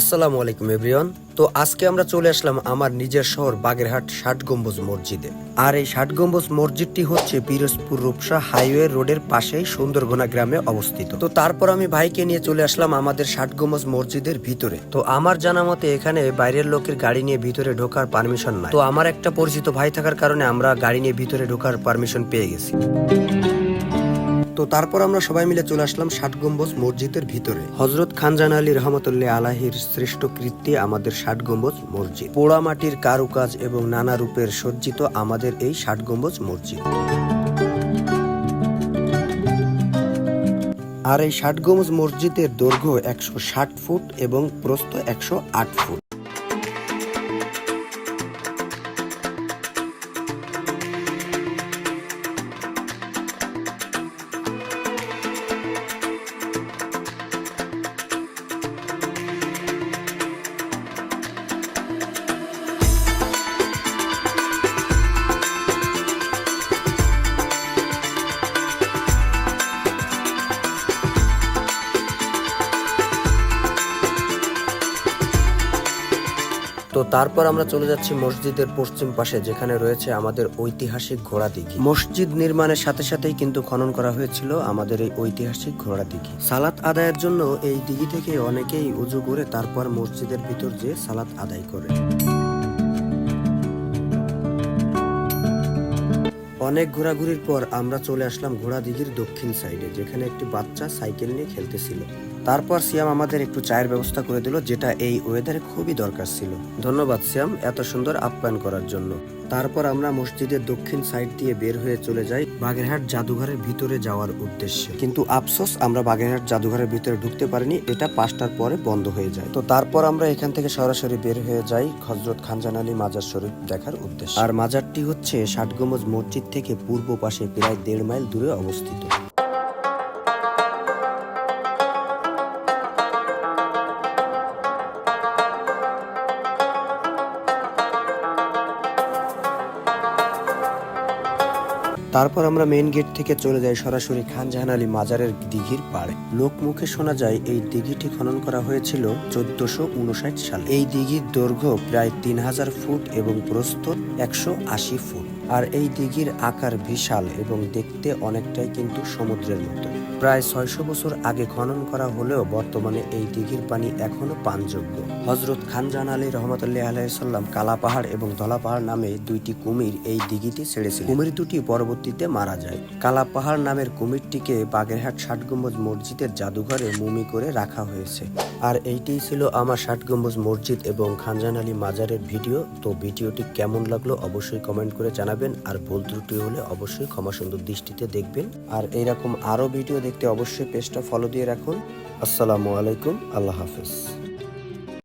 আসসালামু আলাইকুম, এভরিওয়ান। তো আজকে আমরা চলে আসলাম আমার নিজের শহর বাগেরহাট ষাট গম্বুজ মসজিদে। আর এই ষাট গম্বুজ মসজিদটি হচ্ছে পিরোজপুর রূপসা হাইওয়ে রোডের পাশেই সুন্দরঘোনা গ্রামে অবস্থিত। তো তারপর আমি ভাইকে নিয়ে চলে আসলাম আমাদের ষাট গম্বুজ মসজিদের ভিতরে। তো আমার জানা মতে এখানে বাইরের লোকের গাড়ি নিয়ে ভিতরে ঢোকার পারমিশন নাই। তো আমার একটা পরিচিত ভাই থাকার কারণে আমরা গাড়ি নিয়ে ভিতরে ঢোকার পারমিশন পেয়ে গেছি। তো তারপর আমরা সবাই মিলে চলে আসলাম ষাট গম্বুজ মসজিদের ভিতরে। হজরত খানজান আলী রহমতুল্লাহ আলাহির শ্রেষ্ঠ কৃত্তি আমাদের ষাট গম্বুজ মসজিদ। পোড়া মাটির কারুকাজ এবং নানা রূপের সজ্জিত আমাদের এই ষাট গম্বুজ মসজিদ। আর এই ষাট গম্বুজ মসজিদের দৈর্ঘ্য একশো ষাট ফুট এবং প্রস্থ একশো আট ফুট। তো তারপর আমরা চলে যাচ্ছি মসজিদের পশ্চিম পাশে, যেখানে রয়েছে আমাদের ঐতিহাসিক ঘোড়া দিঘি মসজিদ নির্মাণের সাথে সাথেই কিন্তু খনন করা হয়েছিল আমাদের এই ঐতিহাসিক ঘোড়া দিঘি সালাত আদায়ের জন্য এই দিঘি থেকে অনেকেই উজু করে তারপর মসজিদের ভিতর যে সালাত আদায় করে। অনেক ঘোরাঘুরির পর আমরা চলে আসলাম ঘোড়া দিঘির দক্ষিণ সাইডে, যেখানে একটি বাচ্চা সাইকেল নিয়ে খেলতেছিল। তারপর সিয়াম আমাদের একটু চায়ের ব্যবস্থা করে দিল, যেটা এই ওয়েদারে খুবই দরকার ছিল। ধন্যবাদ, সিয়াম, এত সুন্দর আপ্যায়ন করার জন্য। তারপর আমরা মসজিদের দক্ষিণ সাইড দিয়ে বের হয়ে চলে যাই বাগেরহাট জাদুঘরের ভিতরে যাওয়ার উদ্দেশ্যে। কিন্তু আফসোস, আমরা বাগেরহাট জাদুঘরের ভিতরে ঢুকতে পারিনি, এটা পাঁচটার পরে বন্ধ হয়ে যায়। তো তারপর আমরা এখান থেকে সরাসরি বের হয়ে যাই হজরত খানজান আলী মাজার শরীফ দেখার উদ্দেশ্যে। আর মাজারটি হচ্ছে ষাটগম্বুজ মসজিদ থেকে পূর্ব পাশে প্রায় দেড় মাইল দূরে অবস্থিত। তারপর আমরা মেইন গেট থেকে চলে যাই সরাসরি খান জাহান আলী মাজারের দিঘির পাড়ে। লোক মুখে শোনা যায়, এই দিঘিটি খনন করা হয়েছিল চোদ্দশো উনষাট সালে। এই দিঘির দৈর্ঘ্য প্রায় তিন হাজার ফুট এবং প্রস্থ একশো আশি ফুট। আর এই দিঘির আকার বিশাল এবং দেখতে অনেকটাই কিন্তু সমুদ্রের মতো। প্রায় ছয়শো বছর আগে খনন করা হলেও বর্তমানে এই দিঘির পানি এখনও পানযোগ্য। হজরত খানজান আলী রহমতুল্লাহ আলাইসাল্লাম কালা পাহাড় এবং ধলা পাহাড় নামে দুইটি কুমির এই দিঘিটি ছেড়েছিল কুমির দুটি পরবর্তীতে মারা যায়। কালা পাহাড় নামের কুমিরটিকে বাগেরহাট ষাট গম্বুজ মসজিদের জাদুঘরে মুমি করে রাখা হয়েছে। আর এইটাই ছিল আমার ষাট গম্বুজ মসজিদ এবং খানজান আলী মাজারের ভিডিও। তো ভিডিওটি কেমন লাগল অবশ্যই কমেন্ট করে জানাবেন আর ভুল ত্রুটি হলে অবশ্যই ক্ষমা সুন্দর দৃষ্টিতে দেখবেন। আর এইরকম আরও ভিডিও দেখতে অবশ্যই পেজটা ফলো দিয়ে রাখুন। আসসালামু আলাইকুম, আল্লাহ হাফিজ।